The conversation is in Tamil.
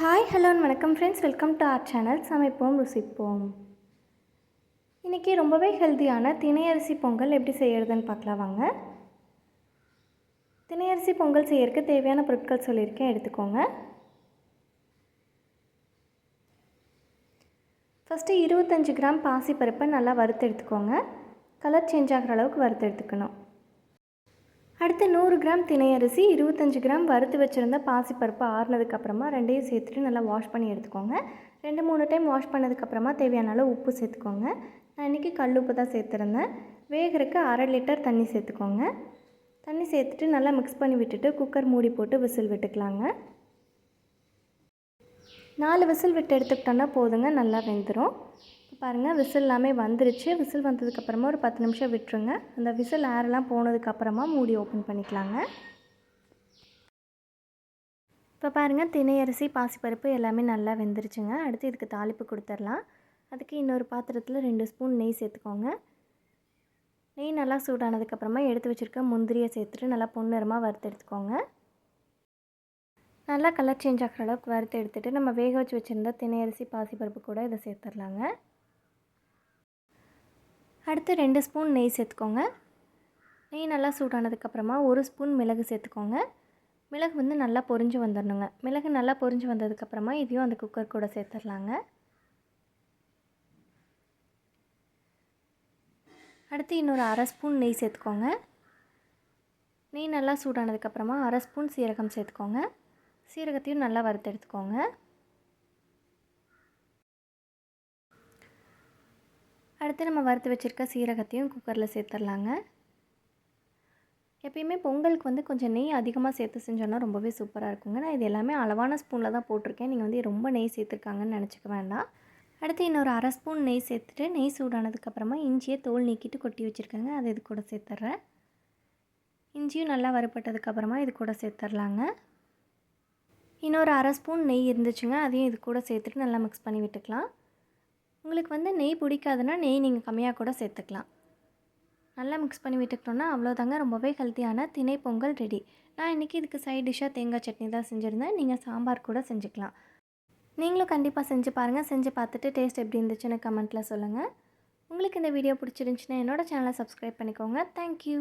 ஹாய் ஹலோ வணக்கம் friends welcome to our channel சமைப்போம் ருசிப்போம். இன்றைக்கி ரொம்பவே ஹெல்த்தியான திணையரிசி பொங்கல் எப்படி செய்கிறதுன்னு பார்க்கலாம் வாங்க. திணையரிசி பொங்கல் செய்யறதுக்கு தேவையான பொருட்கள் சொல்லியிருக்கேன் எடுத்துக்கோங்க. ஃபஸ்ட்டு இருபத்தஞ்சி கிராம் பாசிப்பருப்பை நல்லா வறுத்து எடுத்துக்கோங்க. கலர் சேஞ்ச் ஆகிற அளவுக்கு வறுத்து எடுத்துக்கணும். அடுத்து நூறு கிராம் திணையரிசி இருபத்தஞ்சி கிராம் வறுத்து வச்சுருந்த பாசிப்பருப்பு ஆறுனதுக்கப்புறமா ரெண்டையும் சேர்த்துட்டு நல்லா வாஷ் பண்ணி எடுத்துக்கோங்க. ரெண்டு மூணு டைம் வாஷ் பண்ணதுக்கப்புறமா தேவையான அளவு உப்பு சேர்த்துக்கோங்க. நான் இன்றைக்கி கல் உப்பு தான் சேர்த்துருந்தேன். வேகிறதுக்கு அரை லிட்டர் தண்ணி சேர்த்துக்கோங்க. தண்ணி சேர்த்துட்டு நல்லா மிக்ஸ் பண்ணி விட்டுட்டு குக்கர் மூடி போட்டு விசில் விட்டுக்கலாங்க. நாலு விசில் விட்டு எடுத்துக்கிட்டோன்னா போதுங்க நல்லா வெந்துடும் பாருங்கள் விசில் எல்லாமே வந்துருச்சு. விசில் வந்ததுக்கப்புறமா ஒரு பத்து நிமிஷம் விட்டுருங்க. அந்த விசில் ஏரெல்லாம் போனதுக்கப்புறமா மூடி ஓப்பன் பண்ணிக்கலாங்க. இப்போ பாருங்கள் தினை அரிசி பாசிப்பருப்பு எல்லாமே நல்லா வெந்துருச்சுங்க. அடுத்து இதுக்கு தாளிப்பு கொடுத்துர்லாம் அதுக்கு இன்னொரு பாத்திரத்தில் ரெண்டு ஸ்பூன் நெய் சேர்த்துக்கோங்க. நெய் நல்லா சூடானதுக்கப்புறமா எடுத்து வச்சுருக்க முந்திரியை சேர்த்துட்டு நல்லா பொன்னிறமாக வறுத்து எடுத்துக்கோங்க. நல்லா கலர் சேஞ்ச் ஆகிற அளவுக்கு வறுத்து எடுத்துகிட்டு நம்ம வேக வச்சு வச்சுருந்த தினை அரிசி பாசிப்பருப்பு கூட இதை சேர்த்துடலாங்க. அடுத்து ரெண்டு ஸ்பூன் நெய் சேர்த்துக்கோங்க. நெய் நல்லா சூடானதுக்கப்புறமா ஒரு ஸ்பூன் மிளகு சேர்த்துக்கோங்க. மிளகு வந்து நல்லா பொரிஞ்சு வந்துடணுங்க மிளகு நல்லா பொரிஞ்சு வந்ததுக்கப்புறமா இதையும் அந்த குக்கர் கூட சேர்த்துடலாங்க அடுத்து இன்னொரு அரை ஸ்பூன் நெய் சேர்த்துக்கோங்க. நெய் நல்லா சூடானதுக்கப்புறமா அரை ஸ்பூன் சீரகம் சேர்த்துக்கோங்க. சீரகத்தையும் நல்லா வறுத்து எடுத்துக்கோங்க அடுத்து நம்ம வறுத்து வச்சுருக்க சீரகத்தையும் குக்கரில் சேர்த்துடலாங்க. எப்பயுமே பொங்கலுக்கு வந்து கொஞ்சம் நெய் அதிகமாக சேர்த்து செஞ்சோன்னா ரொம்பவே சூப்பராக இருக்குங்க. நான் இது எல்லாமே அளவான ஸ்பூனில் தான் போட்டிருக்கேன். நீங்கள் வந்து ரொம்ப நெய் சேர்த்துருக்காங்கன்னு நினச்சிக்க வேண்டாம். அடுத்து இன்னொரு அரை ஸ்பூன் நெய் சேர்த்துட்டு நெய் சூடானதுக்கப்புறமா இஞ்சியை தோல் நீக்கிட்டு கொட்டி வச்சுருக்கேங்க. அதை இது கூட சேர்த்துட்றேன் இஞ்சியும் நல்லா வறுப்பட்டதுக்கப்புறமா இது கூட சேர்த்துடலாங்க. இன்னொரு அரை ஸ்பூன் நெய் இருந்துச்சுங்க. அதையும் இது கூட சேர்த்துட்டு நல்லா மிக்ஸ் பண்ணி விட்டுக்கலாம். உங்களுக்கு வந்து நெய் பிடிக்காதுன்னா நெய் நீங்கள் கம்மியாக கூட சேர்த்துக்கலாம். நல்லா மிக்ஸ் பண்ணி விட்டுக்கிட்டோன்னா அவ்வளோதாங்க ரொம்பவே ஹெல்த்தியான திணை பொங்கல் ரெடி நான் இன்றைக்கி இதுக்கு சைட் டிஷ்ஷாக தேங்காய் சட்னி தான் செஞ்சுருந்தேன். நீங்கள் சாம்பார் கூட செஞ்சுக்கலாம். நீங்களும் கண்டிப்பாக செஞ்சு பாருங்கள் செஞ்சு பார்த்துட்டு டேஸ்ட் எப்படி இருந்துச்சுன்னு கமெண்ட்டில் சொல்லுங்கள் உங்களுக்கு இந்த வீடியோ பிடிச்சிருந்துச்சின்னா என்னோடய சேனலை சப்ஸ்கிரைப் பண்ணிக்கோங்க. தேங்க்யூ